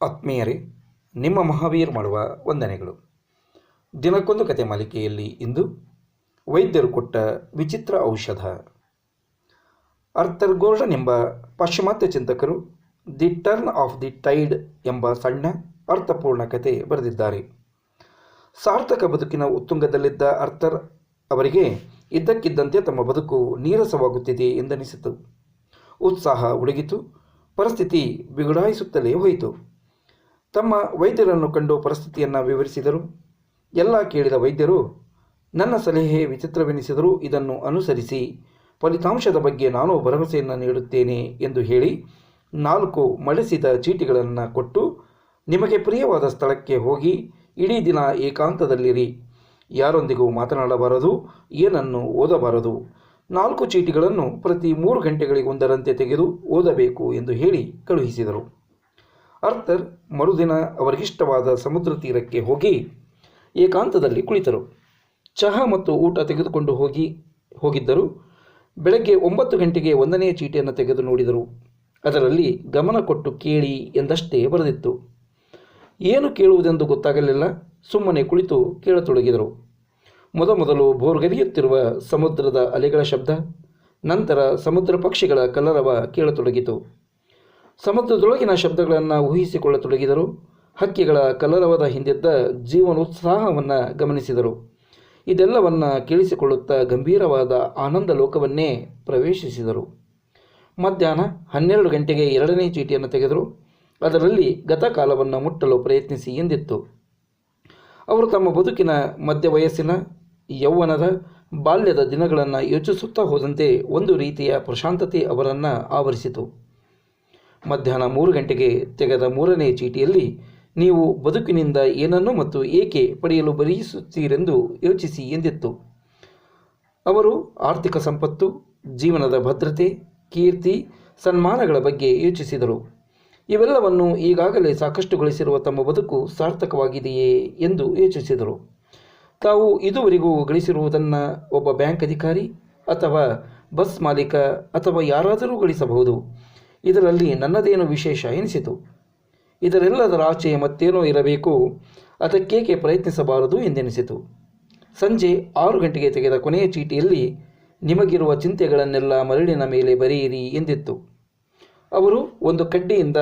ಆತ್ಮೀಯರೇ, ನಿಮ್ಮ ಮಹಾವೀರ್ ಮಾಡುವ ವಂದನೆಗಳು. ದಿನಕ್ಕೊಂದು ಕತೆ ಮಾಲಿಕೆಯಲ್ಲಿ ಇಂದು ವೈದ್ಯರು ಕೊಟ್ಟ ವಿಚಿತ್ರ ಔಷಧ. ಅರ್ಥರ್ ಗೋರ್ಡನ್ ಎಂಬ ಪಾಶ್ಚಿಮಾತ್ಯ ಚಿಂತಕರು the turn of the tide ಎಂಬ ಸಣ್ಣ ಅರ್ಥಪೂರ್ಣ ಕತೆ ಬರೆದಿದ್ದಾರೆ. ಸಾರ್ಥಕ ಬದುಕಿನ ಉತ್ತುಂಗದಲ್ಲಿದ್ದ ಅರ್ಥರ್ ಅವರಿಗೆ ಇದ್ದಕ್ಕಿದ್ದಂತೆ ತಮ್ಮ ಬದುಕು ನೀರಸವಾಗುತ್ತಿದೆ ಎಂದನಿಸಿತು. ಉತ್ಸಾಹ ಉಡುಗಿತು, ಪರಿಸ್ಥಿತಿ ಬಿಗುಡಾಯಿಸುತ್ತಲೇ ಹೋಯಿತು. ತಮ್ಮ ವೈದ್ಯರನ್ನು ಕಂಡು ಪರಿಸ್ಥಿತಿಯನ್ನು ವಿವರಿಸಿದರು. ಎಲ್ಲ ಕೇಳಿದ ವೈದ್ಯರು, ನನ್ನ ಸಲಹೆ ವಿಚಿತ್ರವೆನಿಸಿದರೂ ಇದನ್ನು ಅನುಸರಿಸಿ, ಫಲಿತಾಂಶದ ಬಗ್ಗೆ ನಾನು ಭರವಸೆಯನ್ನು ನೀಡುತ್ತೇನೆ ಎಂದು ಹೇಳಿ ನಾಲ್ಕು ಮಡಿಸಿದ ಚೀಟಿಗಳನ್ನು ಕೊಟ್ಟು, ನಿಮಗೆ ಪ್ರಿಯವಾದ ಸ್ಥಳಕ್ಕೆ ಹೋಗಿ, ಇಡೀ ದಿನ ಏಕಾಂತದಲ್ಲಿರಿ. ಯಾರೊಂದಿಗೂ ಮಾತನಾಡಬಾರದು, ಏನನ್ನು ಓದಬಾರದು. ನಾಲ್ಕು ಚೀಟಿಗಳನ್ನು ಪ್ರತಿ ಮೂರು ಗಂಟೆಗಳಿಗೊಂದರಂತೆ ತೆಗೆದು ಓದಬೇಕು ಎಂದು ಹೇಳಿ ಕಳುಹಿಸಿದರು. ಅರ್ಥರ್ ಮರುದಿನ ಅವರಿಗಿಷ್ಟವಾದ ಸಮುದ್ರ ತೀರಕ್ಕೆ ಹೋಗಿ ಏಕಾಂತದಲ್ಲಿ ಕುಳಿತರು. ಚಹಾ ಮತ್ತು ಊಟ ತೆಗೆದುಕೊಂಡು ಹೋಗಿ, ಹೋಗಿದ್ದರು. ಬೆಳಗ್ಗೆ ಒಂಬತ್ತು ಗಂಟೆಗೆ ಒಂದನೇ ಚೀಟಿಯನ್ನು ತೆಗೆದು ನೋಡಿದರು. ಅದರಲ್ಲಿ ಗಮನ ಕೊಟ್ಟು ಕೇಳಿ ಎಂದಷ್ಟೇ ಬರೆದಿತ್ತು. ಏನು ಕೇಳುವುದೆಂದು ಗೊತ್ತಾಗಲಿಲ್ಲ. ಸುಮ್ಮನೆ ಕುಳಿತು ಕೇಳತೊಡಗಿದರು. ಮೊದಮೊದಲು ಭೋರ್ಗರಿಯುತ್ತಿರುವ ಸಮುದ್ರದ ಅಲೆಗಳ ಶಬ್ದ, ನಂತರ ಸಮುದ್ರ ಪಕ್ಷಿಗಳ ಕಲರವ ಕೇಳತೊಡಗಿತು. ಸಮುದ್ರದೊಳಗಿನ ಶಬ್ದಗಳನ್ನು ಊಹಿಸಿಕೊಳ್ಳತೊಡಗಿದರು. ಹಕ್ಕಿಗಳ ಕಲರವದ ಹಿಂದಿದ್ದ ಜೀವನೋತ್ಸಾಹವನ್ನು ಗಮನಿಸಿದರು. ಇದೆಲ್ಲವನ್ನು ಕೇಳಿಸಿಕೊಳ್ಳುತ್ತಾ ಗಂಭೀರವಾದ ಆನಂದ ಲೋಕವನ್ನೇ ಪ್ರವೇಶಿಸಿದರು. ಮಧ್ಯಾಹ್ನ ಹನ್ನೆರಡು ಗಂಟೆಗೆ ಎರಡನೇ ಚೀಟಿಯನ್ನು ತೆಗೆದರು. ಅದರಲ್ಲಿ ಗತಕಾಲವನ್ನು ಮುಟ್ಟಲು ಪ್ರಯತ್ನಿಸಿ ಎಂದಿತ್ತು. ಅವರು ತಮ್ಮ ಬದುಕಿನ ಮಧ್ಯ ವಯಸ್ಸಿನ ಯೌವನದ ಬಾಲ್ಯದ ದಿನಗಳನ್ನು ಯೋಚಿಸುತ್ತಾ ಹೋದಂತೆ ಒಂದು ರೀತಿಯ ಪ್ರಶಾಂತತೆ ಅವರನ್ನು ಆವರಿಸಿತು. ಮಧ್ಯಾಹ್ನ ಮೂರು ಗಂಟೆಗೆ ತೆಗೆದ ಮೂರನೇ ಚೀಟಿಯಲ್ಲಿ, ನೀವು ಬದುಕಿನಿಂದ ಏನನ್ನು ಮತ್ತು ಏಕೆ ಪಡೆಯಲು ಬಯಸುತ್ತೀರೆಂದು ಯೋಚಿಸಿ ಎಂದಿತ್ತು. ಅವರು ಆರ್ಥಿಕ ಸಂಪತ್ತು, ಜೀವನದ ಭದ್ರತೆ, ಕೀರ್ತಿ, ಸನ್ಮಾನಗಳ ಬಗ್ಗೆ ಯೋಚಿಸಿದರು. ಇವೆಲ್ಲವನ್ನು ಈಗಾಗಲೇ ಸಾಕಷ್ಟು ಗಳಿಸಿರುವ ತಮ್ಮ ಬದುಕು ಸಾರ್ಥಕವಾಗಿದೆಯೇ ಎಂದು ಯೋಚಿಸಿದರು. ತಾವು ಇದುವರೆಗೂ ಗಳಿಸಿರುವುದನ್ನು ಒಬ್ಬ ಬ್ಯಾಂಕ್ ಅಧಿಕಾರಿ ಅಥವಾ ಬಸ್ ಮಾಲೀಕ ಅಥವಾ ಯಾರಾದರೂ ಗಳಿಸಬಹುದು. ಇದರಲ್ಲಿ ನನ್ನದೇನು ವಿಶೇಷ ಎನಿಸಿತು? ಇದರೆಲ್ಲದರ ಆಚೆ ಮತ್ತೇನೋ ಇರಬೇಕು? ಅದಕ್ಕೇಕೆ ಪ್ರಯತ್ನಿಸಬಾರದು ಎಂದೆನಿಸಿತು. ಸಂಜೆ ಆರು ಗಂಟೆಗೆ ತೆಗೆದ ಕೊನೆಯ ಚೀಟಿಯಲ್ಲಿ, ನಿಮಗಿರುವ ಚಿಂತೆಗಳನ್ನೆಲ್ಲ ಮರಳಿನ ಮೇಲೆ ಬರೆಯಿರಿ ಎಂದಿತ್ತು. ಅವರು ಒಂದು ಕಡ್ಡಿಯಿಂದ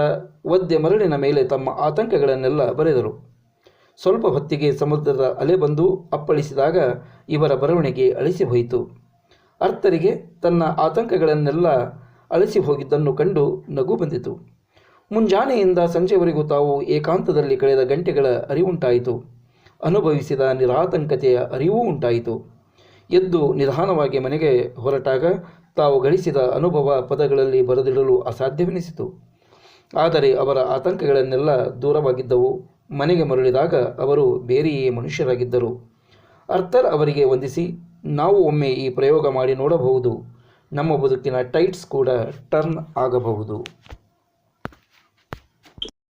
ಒದ್ದೆ ಮರಳಿನ ಮೇಲೆ ತಮ್ಮ ಆತಂಕಗಳನ್ನೆಲ್ಲ ಬರೆದರು. ಸ್ವಲ್ಪ ಹೊತ್ತಿಗೆ ಸಮುದ್ರದ ಅಲೆ ಬಂದು ಅಪ್ಪಳಿಸಿದಾಗ ಇವರ ಬರವಣಿಗೆ ಅಳಿಸಿ ಹೋಯಿತು ಅರ್ಥರಿಗೆ ತನ್ನ ಆತಂಕಗಳನ್ನೆಲ್ಲ ಅಳಿಸಿ ಹೋಗಿದ್ದನ್ನು ಕಂಡು ನಗು ಬಂದಿತು. ಮುಂಜಾನೆಯಿಂದ ಸಂಜೆವರೆಗೂ ತಾವು ಏಕಾಂತದಲ್ಲಿ ಕಳೆದ ಗಂಟೆಗಳ ಅರಿವುಂಟಾಯಿತು. ಅನುಭವಿಸಿದ ನಿರಾತಂಕತೆಯ ಅರಿವೂ ಉಂಟಾಯಿತು. ಎದ್ದು ನಿಧಾನವಾಗಿ ಮನೆಗೆ ಹೊರಟಾಗ ತಾವು ಗಳಿಸಿದ ಅನುಭವ ಪದಗಳಲ್ಲಿ ಬರೆದಿಡಲು ಅಸಾಧ್ಯವೆನಿಸಿತು. ಆದರೆ ಅವರ ಆತಂಕಗಳನ್ನೆಲ್ಲ ದೂರವಾಗಿದ್ದವು. ಮನೆಗೆ ಮರಳಿದಾಗ ಅವರು ಬೇರೆಯೇ ಮನುಷ್ಯರಾಗಿದ್ದರು. ಅರ್ಥರ್ ಅವರಿಗೆ ವಂದಿಸಿ, ನಾವು ಒಮ್ಮೆ ಈ ಪ್ರಯೋಗ ಮಾಡಿ ನೋಡಬಹುದು. ನಮ್ಮ ಬದುಕಿನ ಟೈಟ್ಸ್ ಕೂಡ ಟರ್ನ್ ಆಗಬಹುದು.